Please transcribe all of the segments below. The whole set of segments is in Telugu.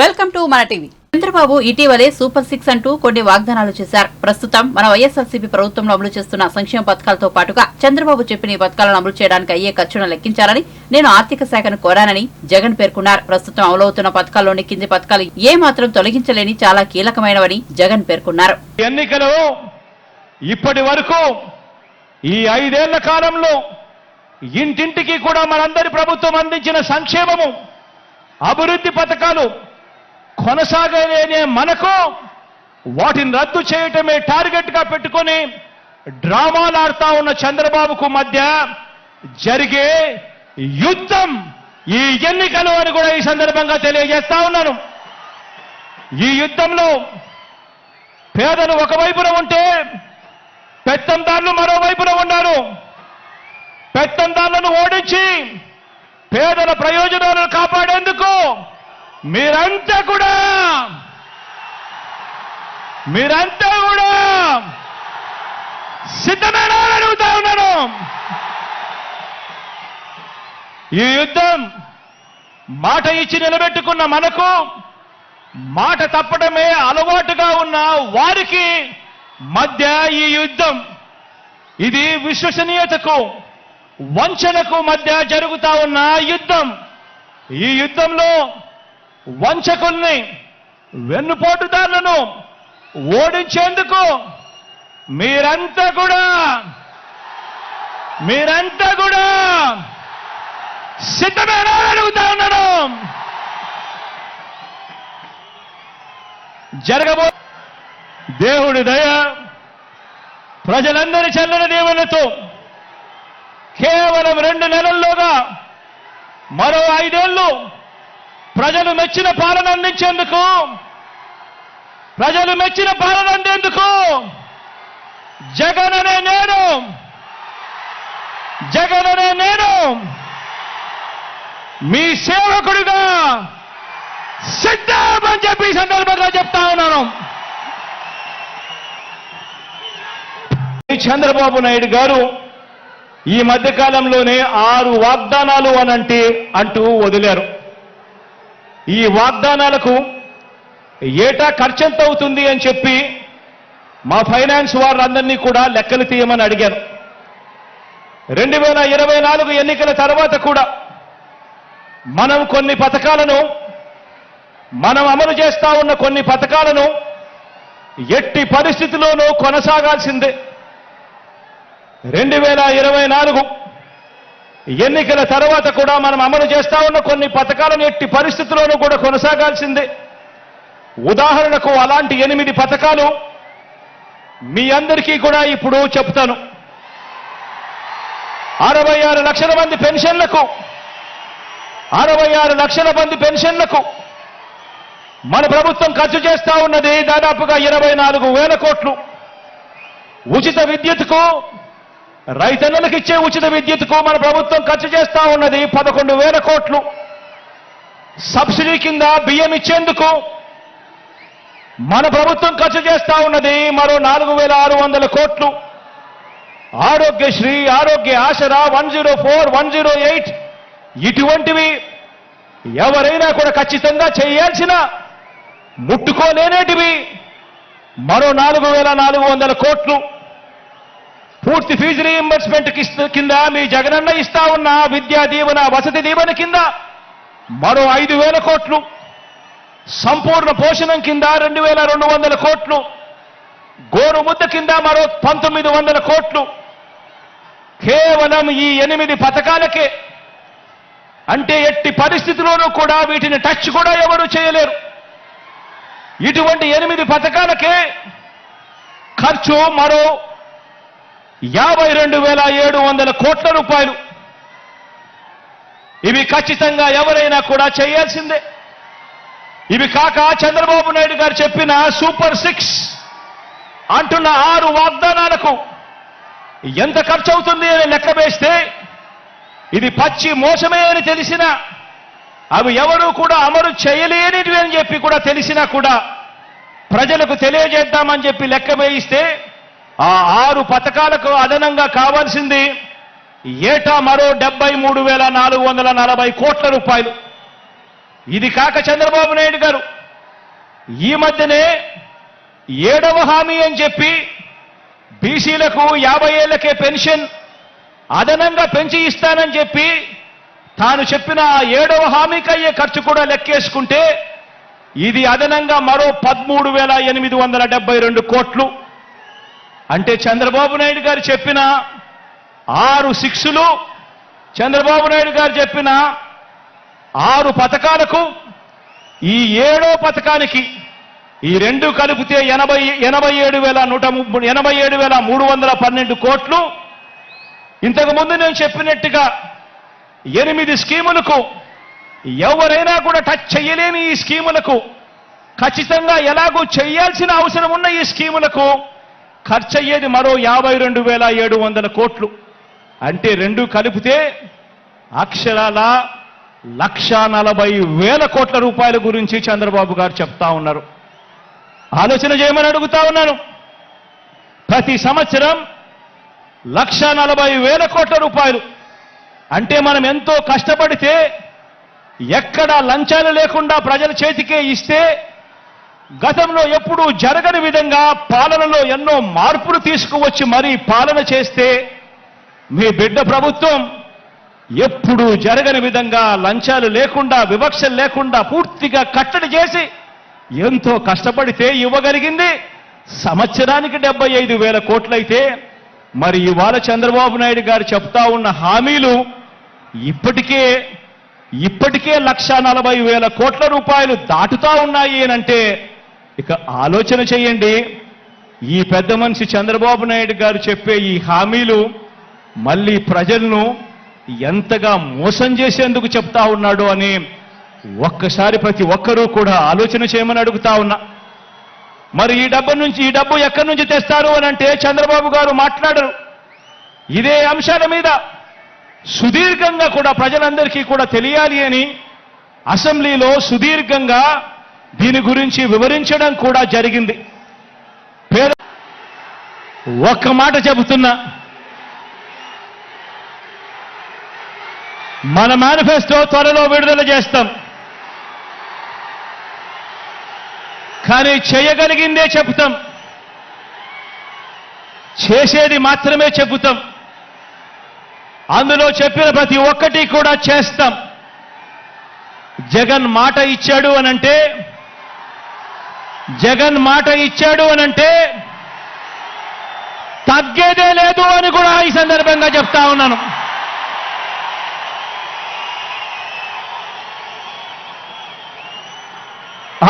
వెల్కమ్ టు మన టీవీ. చంద్రబాబు ఇటీవలే సూపర్ సిక్స్ అంటూ కొన్ని వాగ్దానాలు చేశారు. ప్రస్తుతం మన వైఎస్ఆర్సీపీ ప్రభుత్వంలో అమలు చేస్తున్న సంక్షేమ పథకాలతో పాటుగా చంద్రబాబు చెప్పిన ఈ పథకాలను అమలు చేయడానికి అయ్యే ఖర్చును లెక్కించాలని నేను ఆర్థిక శాఖను కోరానని జగన్ పేర్కొన్నారు. ప్రస్తుతం అమలవుతున్న పథకాల్లోని కింది పథకాలు ఏ మాత్రం తొలగించలేని చాలా కీలకమైనవని జగన్ పేర్కొన్నారు. ఎన్నికలు ఇప్పటి వరకు ఈ ఐదేళ్ళ కాలంలో ఇంటింటికి కూడా మనందరి ప్రభుత్వం అందించిన సంక్షేమము అభివృద్ధి పథకాలు కొనసాగలేనే మనకు. వాటిని రద్దు చేయటమే టార్గెట్గా పెట్టుకొని డ్రామాలు ఆడుతా ఉన్న చంద్రబాబుకు మధ్య జరిగే యుద్ధం ఈ ఎన్నికలు అని కూడా ఈ సందర్భంగా తెలియజేస్తా ఉన్నాను. ఈ యుద్ధంలో పేదలు ఒకవైపున ఉంటే పెత్తందారులు మరోవైపున ఉన్నారు పెత్తందారులను ఓడించి పేదల ప్రయోజనాలను కాపాడేందుకు మీరంతా కూడా! మీరంతా కూడా! సిద్ధమేనా అడుగుతా ఉన్నాను! ఈ యుద్ధం మాట ఇచ్చి నిలబెట్టుకున్న మనకు మాట తప్పడమే అలవాటుగా ఉన్న వారికి మధ్య ఈ యుద్ధం ఇది విశ్వసనీయతకు వంచనకు మధ్య జరుగుతా ఉన్న యుద్ధం. ఈ యుద్ధంలో వంచకుల్ని వెన్నుపోటుదారులను ఓడించేందుకు మీరంతా కూడా మీరంతా కూడా సిద్ధమేనా అడుగుతా ఉన్నాను. జరగబో దేవుడి దయ ప్రజలందరి చల్లని దేవులతో కేవలం రెండు నెలల్లోగా మరో ఐదేళ్ళు ప్రజలు మెచ్చిన పాలన అందించేందుకు ప్రజలు మెచ్చిన పాలన అందేందుకు జగన్ అనే నేను జగన్ అనే నేను మీ సేవకుడిగా సిద్ధమని చెప్పి సందర్భంగా చెప్తా ఉన్నాను. చంద్రబాబు నాయుడు గారు ఈ మధ్యకాలంలోనే ఆరు వాగ్దానాలు అనంటే అంటూ వదిలారు. ఈ వాగ్దానాలకు ఏటా ఖర్చు ఎంత అవుతుంది అని చెప్పి మా ఫైనాన్స్ వారందరినీ కూడా లెక్కలు తీయమని అడిగాను. రెండు వేల ఇరవై నాలుగు ఎన్నికల తర్వాత కూడా మనం కొన్ని పథకాలను మనం అమలు చేస్తా ఉన్న కొన్ని పథకాలను ఎట్టి పరిస్థితిలోనూ కొనసాగాల్సిందే. రెండు వేల ఇరవై నాలుగు ఎన్నికల తర్వాత కూడా మనం అమలు చేస్తా ఉన్న కొన్ని పథకాలను ఎట్టి పరిస్థితుల్లోనూ కూడా కొనసాగాల్సిందే. ఉదాహరణకు అలాంటి ఎనిమిది పథకాలు మీ అందరికీ కూడా ఇప్పుడు చెప్తాను. అరవై ఆరు లక్షల మంది పెన్షన్లకు అరవై ఆరు లక్షల మంది పెన్షన్లకు మన ప్రభుత్వం ఖర్చు చేస్తా ఉన్నది దాదాపుగా ఇరవై నాలుగు వేల కోట్లు. ఉచిత విద్యుత్కు రైతన్నలకు ఇచ్చే ఉచిత విద్యుత్కు మన ప్రభుత్వం ఖర్చు చేస్తా ఉన్నది పదకొండు వేల కోట్లు. సబ్సిడీ కింద బియ్యం ఇచ్చేందుకు మన ప్రభుత్వం ఖర్చు చేస్తా ఉన్నది మరో నాలుగు వేల ఆరు వందల కోట్లు. Aarogyasri Arogya Asara one zero four one zero eight ఇటువంటివి ఎవరైనా కూడా ఖచ్చితంగా చేయాల్సిన ముట్టుకోలేనేటివి. మరో నాలుగు వేల నాలుగు వందల కోట్లు. పూర్తి ఫీజు రీఎంబర్స్మెంట్ కింద మీ జగనన్న ఇస్తా ఉన్న విద్యా దీవెన వసతి దీవెన కింద మరో ఐదు వేల కోట్లు. సంపూర్ణ పోషణం కింద రెండు వేల రెండు వందల కోట్లు. గోరు ముద్ద కింద మరో పంతొమ్మిది వందల కోట్లు. కేవలం ఈ ఎనిమిది పథకాలకే. అంటే ఎట్టి పరిస్థితిలోనూ కూడా వీటిని టచ్ కూడా ఎవరు చేయలేరు. ఇటువంటి ఎనిమిది పథకాలకే ఖర్చు మరో యాభై రెండు వేల ఏడు వందల కోట్ల రూపాయలు. ఇవి ఖచ్చితంగా ఎవరైనా కూడా చేయాల్సిందే. ఇవి కాక చంద్రబాబు నాయుడు గారు చెప్పిన సూపర్ సిక్స్ అంటున్న ఆరు వాగ్దానాలకు ఎంత ఖర్చు అవుతుంది అని లెక్క వేస్తే ఇది పచ్చి మోసమే అని తెలిసినా అవి ఎవరూ కూడా అమలు చేయలేనివి అని చెప్పి కూడా తెలిసినా కూడా ప్రజలకు తెలియజేద్దామని చెప్పి లెక్క వేయిస్తే ఆ ఆరు పథకాలకు అదనంగా కావాల్సింది ఏటా మరో డెబ్బై మూడు వేల నాలుగు వందల నలభై కోట్ల రూపాయలు. ఇది కాక చంద్రబాబు నాయుడు గారు. ఈ మధ్యనే ఏడవ హామీ అని చెప్పి బీసీలకు యాభై ఏళ్ళకే పెన్షన్ అదనంగా పెంచి ఇస్తానని చెప్పి తాను చెప్పిన ఆ ఏడవ హామీకి అయ్యే ఖర్చు కూడా లెక్కేసుకుంటే ఇది అదనంగా మరో పదమూడు వేల ఎనిమిది వందల డెబ్బై రెండు కోట్లు. అంటే చంద్రబాబు నాయుడు గారు చెప్పిన ఆరు శిక్షలు చంద్రబాబు నాయుడు గారు చెప్పిన ఆరు పథకాలకు ఈ ఏడో పథకానికి ఈ రెండు కలిపితే ఎనభై ఎనభై ఏడు వేల నూట ముప్పై ఎనభై ఏడు వేల మూడు వందల పన్నెండు కోట్లు. ఇంతకుముందు నేను చెప్పినట్టుగా ఎనిమిది స్కీములకు ఎవరైనా కూడా టచ్ చేయలేని ఈ స్కీములకు ఖచ్చితంగా ఎలాగూ చేయాల్సిన అవసరం ఉన్న ఈ స్కీములకు ఖర్చు అయ్యేది మరో యాభై రెండు వేల ఏడు వందల కోట్లు. అంటే రెండు కలిపితే అక్షరాల లక్ష నలభై వేల కోట్ల రూపాయల గురించి చంద్రబాబు గారు చెప్తా ఉన్నారు. ఆలోచన చేయమని అడుగుతా ఉన్నాను. ప్రతి సంవత్సరం లక్ష నలభై వేల కోట్ల రూపాయలు. అంటే మనం ఎంతో కష్టపడితే ఎక్కడ లంచాలు లేకుండా ప్రజల చేతికే ఇస్తే గతంలో ఎప్పుడూ జరగని విధంగా పాలనలో ఎన్నో మార్పులు తీసుకువచ్చి మరీ పాలన చేస్తే మీ బిడ్డ ప్రభుత్వం ఎప్పుడూ జరగని విధంగా లంచాలు లేకుండా వివక్షలు లేకుండా పూర్తిగా కట్టడి చేసి ఎంతో కష్టపడితే ఇవ్వగలిగింది. సంవత్సరానికి డెబ్బై ఐదు వేల కోట్లయితే మరి ఇవాళ చంద్రబాబు నాయుడు గారు చెప్తా ఉన్న హామీలు ఇప్పటికే ఇప్పటికే లక్ష నలభై వేల కోట్ల రూపాయలు దాటుతా ఉన్నాయి అంటే ఇక ఆలోచన చేయండి. ఈ పెద్ద మనిషి చంద్రబాబు నాయుడు గారు చెప్పే ఈ హామీలు మళ్ళీ ప్రజలను ఎంతగా మోసం చేసేందుకు చెప్తా ఉన్నాడు అని ఒక్కసారి ప్రతి ఒక్కరూ కూడా ఆలోచన చేయమని అడుగుతా ఉన్నా. మరి ఈ డబ్బు నుంచి ఈ డబ్బు ఎక్కడి నుంచి తెస్తారు అని అంటే చంద్రబాబు గారు మాట్లాడరు. ఇదే అంశాల మీద సుదీర్ఘంగా కూడా ప్రజలందరికీ కూడా తెలియాలి అని అసెంబ్లీలో సుదీర్ఘంగా దీని గురించి వివరించడం కూడా జరిగింది. పేద ఒక్క మాట చెబుతున్నా. మన మేనిఫెస్టో త్వరలో విడుదల చేస్తాం. కానీ చేయగలిగిందే చెబుతాం. చేసేది మాత్రమే చెబుతాం. అందులో చెప్పిన ప్రతి ఒక్కటి కూడా చేస్తాం. జగన్ మాట ఇచ్చాడు అనంటే జగన్ మాట ఇచ్చాడు అనంటే తగ్గేదే లేదు అని కూడా ఈ సందర్భంగా చెప్తా ఉన్నాను.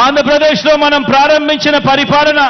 ఆంధ్రప్రదేశ్లో మనం ప్రారంభించిన పరిపాలన